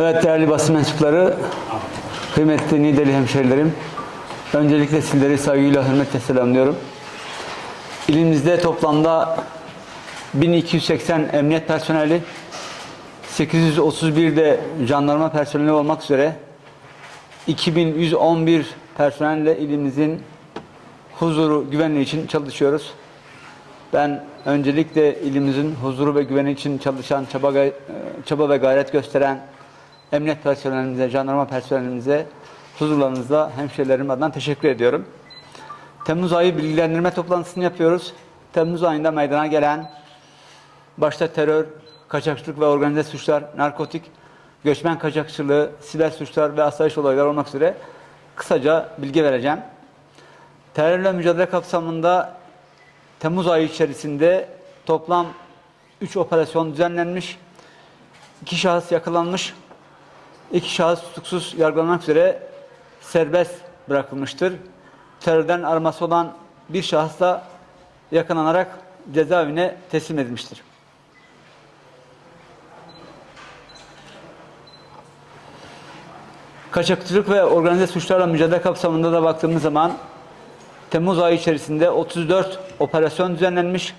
Evet değerli basın mensupları, kıymetli Nideli hemşehrilerim. Öncelikle sizleri saygıyla, hürmetle selamlıyorum. İlimizde toplamda 1280 emniyet personeli, 831 de jandarma personeli olmak üzere 2111 personelle ilimizin huzuru, güvenliği için çalışıyoruz. Ben öncelikle ilimizin huzuru ve güveni için çalışan, çaba, çaba ve gayret gösteren emniyet personelimize, jandarma personelimize huzurlarınızda hemşehrilerim adına teşekkür ediyorum. Temmuz ayı bilgilendirme toplantısını yapıyoruz. Temmuz ayında meydana gelen başta terör, kaçakçılık ve organize suçlar, narkotik, göçmen kaçakçılığı, siber suçlar ve asayiş olaylar olmak üzere kısaca bilgi vereceğim. Terörle mücadele kapsamında Temmuz ayı içerisinde toplam 3 operasyon düzenlenmiş, 2 şahıs yakalanmış, 2 şahıs tutuksuz yargılanmak üzere serbest bırakılmıştır. Terörden arması olan bir şahıs da yakalanarak cezaevine teslim edilmiştir. Kaçakçılık ve organize suçlarla mücadele kapsamında da baktığımız zaman Temmuz ayı içerisinde 34 operasyon düzenlenmiş,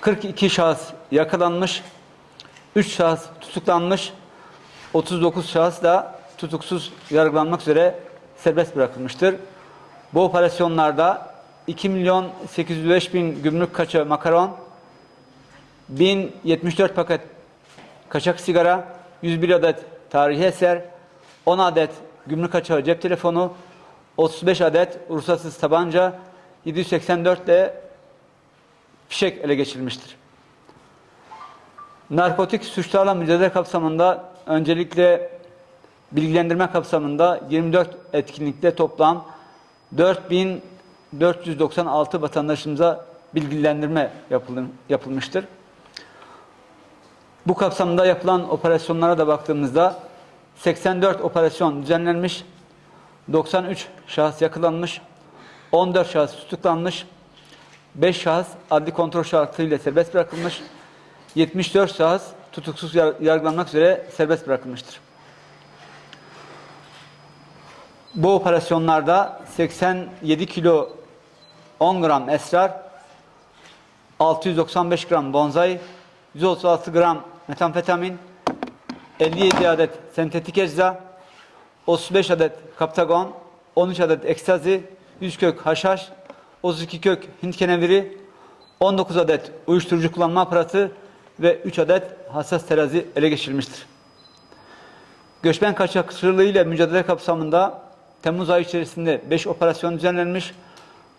42 şahıs yakalanmış, 3 şahıs tutuklanmış, 39 şahıs da tutuksuz yargılanmak üzere serbest bırakılmıştır. Bu operasyonlarda 2 milyon 805 bin gümrük kaçağı makaron, 1074 paket kaçak sigara, 101 adet tarihi eser, 10 adet gümrük kaçağı cep telefonu, 35 adet ruhsatsız tabanca, 784 de fişek ele geçirilmiştir. Narkotik suçlarla mücadele kapsamında öncelikle bilgilendirme kapsamında 24 etkinlikte toplam 4496 vatandaşımıza bilgilendirme yapılmıştır. Bu kapsamda yapılan operasyonlara da baktığımızda 84 operasyon düzenlenmiş, 93 şahıs yakalanmış, 14 şahıs tutuklanmış, 5 şahıs adli kontrol şartıyla serbest bırakılmış, 74 şahıs tutuksuz yar- yargılanmak üzere serbest bırakılmıştır. Bu operasyonlarda 87 kilo 10 gram esrar, 695 gram bonzai, 136 gram metamfetamin, 57 adet sentetik ecza, 35 adet kaptagon, 13 adet ekstazi, 100 kök haşhaş, 32 kök Hint keneviri, 19 adet uyuşturucu kullanma aparatı ve 3 adet hassas terazi ele geçirilmiştir. Göçmen kaçakçılığı ile mücadele kapsamında Temmuz ayı içerisinde 5 operasyon düzenlenmiş,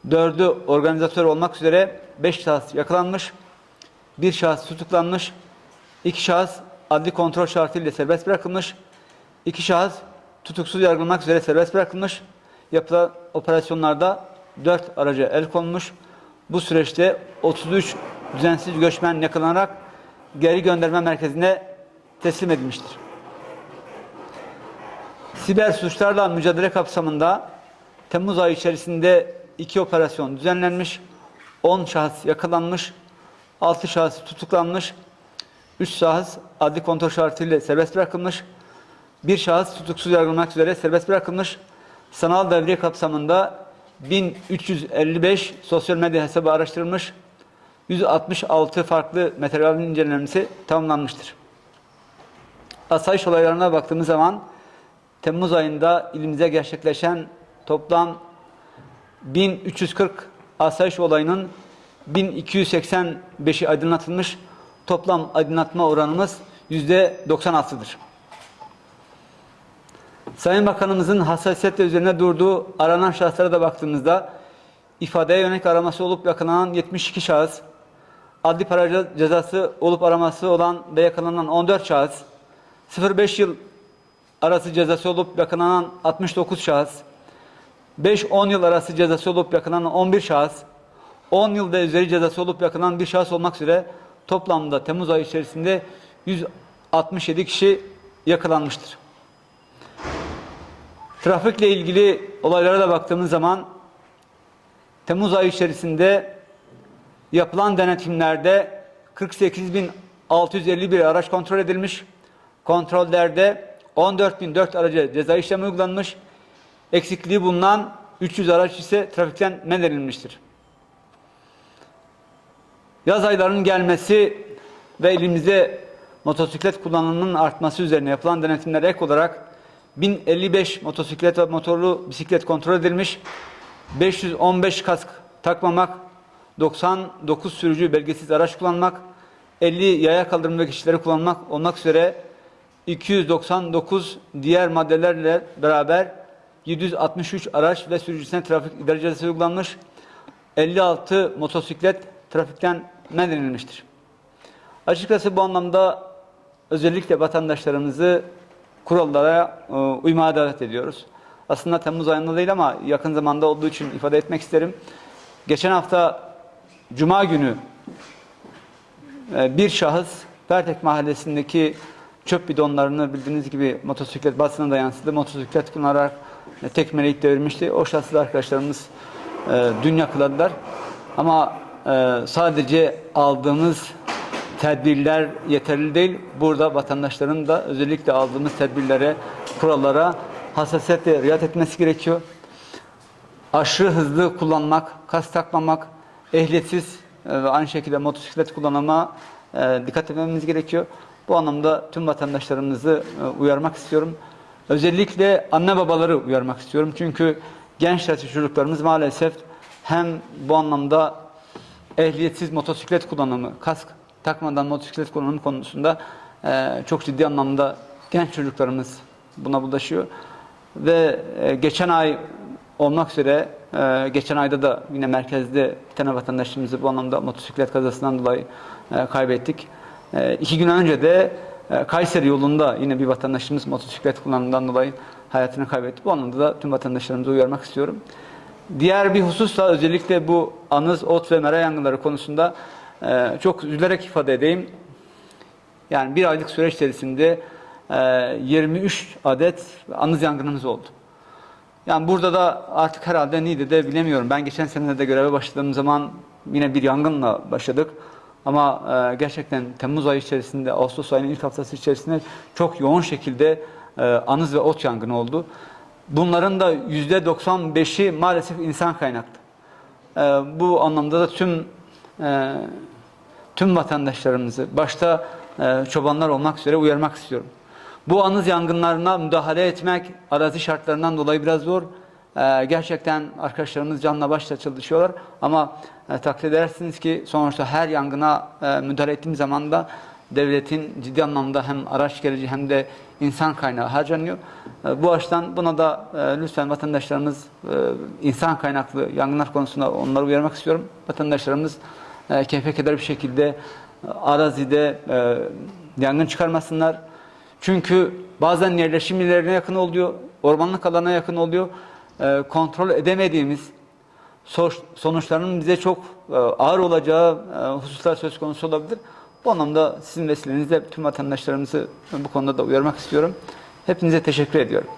4'ü organizatör olmak üzere 5 şahıs yakalanmış, 1 şahıs tutuklanmış, 2 şahıs adli kontrol şartıyla serbest bırakılmış, 2 şahıs tutuksuz yargılanmak üzere serbest bırakılmış, yapılan operasyonlarda 4 araca el konmuş, bu süreçte 33 düzensiz göçmen yakalanarak geri gönderme merkezine teslim edilmiştir. Siber suçlarla mücadele kapsamında Temmuz ayı içerisinde iki operasyon düzenlenmiş, 10 şahıs yakalanmış, 6 şahıs tutuklanmış, 3 şahıs adli kontrol şartıyla serbest bırakılmış, bir şahıs tutuksuz yargılanmak üzere serbest bırakılmış, sanal devriye kapsamında 1355 sosyal medya hesabı araştırılmış, 166 farklı materyalin incelenmesi tamamlanmıştır. Asayiş olaylarına baktığımız zaman Temmuz ayında ilimize gerçekleşen toplam 1340 asayiş olayının 1285'i aydınlatılmış. Toplam aydınlatma oranımız %96'dır. Sayın Bakanımızın hassasiyetle üzerine durduğu aranan şahıslara da baktığımızda ifadeye yönelik araması olup yakalanan 72 şahıs, adli para cezası olup araması olan ve yakalanan 14 şahıs, 0-5 yıl arası cezası olup yakalanan 69 şahıs, 5-10 yıl arası cezası olup yakalanan 11 şahıs, 10 yıl ve üzeri cezası olup yakalanan bir şahıs olmak üzere toplamda Temmuz ayı içerisinde 167 kişi yakalanmıştır. Trafikle ilgili olaylara da baktığımız zaman Temmuz ayı içerisinde yapılan denetimlerde 48.651 araç kontrol edilmiş. Kontrollerde 14.004 araca ceza işlemi uygulanmış. Eksikliği bulunan 300 araç ise trafikten men edilmiştir. Yaz aylarının gelmesi ve elimizde motosiklet kullanımının artması üzerine yapılan denetimlere ek olarak 1055 motosiklet ve motorlu bisiklet kontrol edilmiş, 515 kask takmamak, 99 sürücü belgesiz araç kullanmak, 50 yaya kaldırım ve geçişleri kullanmak olmak üzere 299 diğer maddelerle beraber 763 araç ve sürücüsüne trafik idare cezası uygulanmış, 56 motosiklet trafikten men edilmiştir. Açıkçası bu anlamda özellikle vatandaşlarımızı kurallara e, uymaya davet ediyoruz. Aslında Temmuz ayında değil ama yakın zamanda olduğu için ifade etmek isterim. Geçen hafta Cuma günü e, bir şahıs Pertek mahallesindeki çöp bidonlarını bildiğiniz gibi motosiklet basına da yansıdı. Motosiklet kullanarak e, tekmeleyip devirmişti. O şahslı arkadaşlarımız e, dün yakaladılar. Ama e, sadece aldığımız tedbirler yeterli değil. Burada vatandaşların da özellikle aldığımız tedbirlere, kurallara hassasiyetle riayet etmesi gerekiyor. Aşırı hızlı kullanmak, kas takmamak, ehliyetsiz e, ve aynı şekilde motosiklet kullanıma e, dikkat etmemiz gerekiyor. Bu anlamda tüm vatandaşlarımızı e, uyarmak istiyorum. Özellikle anne babaları uyarmak istiyorum. Çünkü genç yaşlı çocuklarımız maalesef hem bu anlamda ehliyetsiz motosiklet kullanımı, kask takmadan motosiklet kullanımı konusunda çok ciddi anlamda genç çocuklarımız buna bulaşıyor. Ve geçen ay olmak üzere e, geçen ayda da yine merkezde bir tane vatandaşımızı bu anlamda motosiklet kazasından dolayı e, kaybettik. E, iki gün önce de e, Kayseri yolunda yine bir vatandaşımız motosiklet kullanımından dolayı hayatını kaybetti. Bu anlamda da tüm vatandaşlarımızı uyarmak istiyorum. Diğer bir husus da özellikle bu anız, ot ve mera yangınları konusunda e, çok üzülerek ifade edeyim. Yani bir aylık süreç içerisinde e, 23 adet anız yangınımız oldu. Yani burada da artık herhalde neydi de bilemiyorum. Ben geçen sene de göreve başladığım zaman yine bir yangınla başladık. Ama e, gerçekten Temmuz ayı içerisinde, Ağustos ayının ilk haftası içerisinde çok yoğun şekilde e, anız ve ot yangını oldu. Bunların da yüzde 95'i maalesef insan kaynaklı. E, bu anlamda da tüm e, tüm vatandaşlarımızı, başta e, çobanlar olmak üzere uyarmak istiyorum. Bu anız yangınlarına müdahale etmek arazi şartlarından dolayı biraz zor. E, gerçekten arkadaşlarımız canla başla çalışıyorlar ama e, takdir edersiniz ki sonuçta her yangına e, müdahale ettiğim zaman da devletin ciddi anlamda hem araç gereci hem de insan kaynağı harcanıyor. E, bu açıdan buna da e, lütfen vatandaşlarımız e, insan kaynaklı yangınlar konusunda onları uyarmak istiyorum. Vatandaşlarımız e, keyfe keder bir şekilde e, arazide e, yangın çıkarmasınlar. Çünkü bazen yerleşim yerlerine yakın oluyor, ormanlık alana yakın oluyor. E, kontrol edemediğimiz so- sonuçlarının bize çok e, ağır olacağı e, hususlar söz konusu olabilir. Bu anlamda sizin vesilenizle tüm vatandaşlarımızı bu konuda da uyarmak istiyorum. Hepinize teşekkür ediyorum.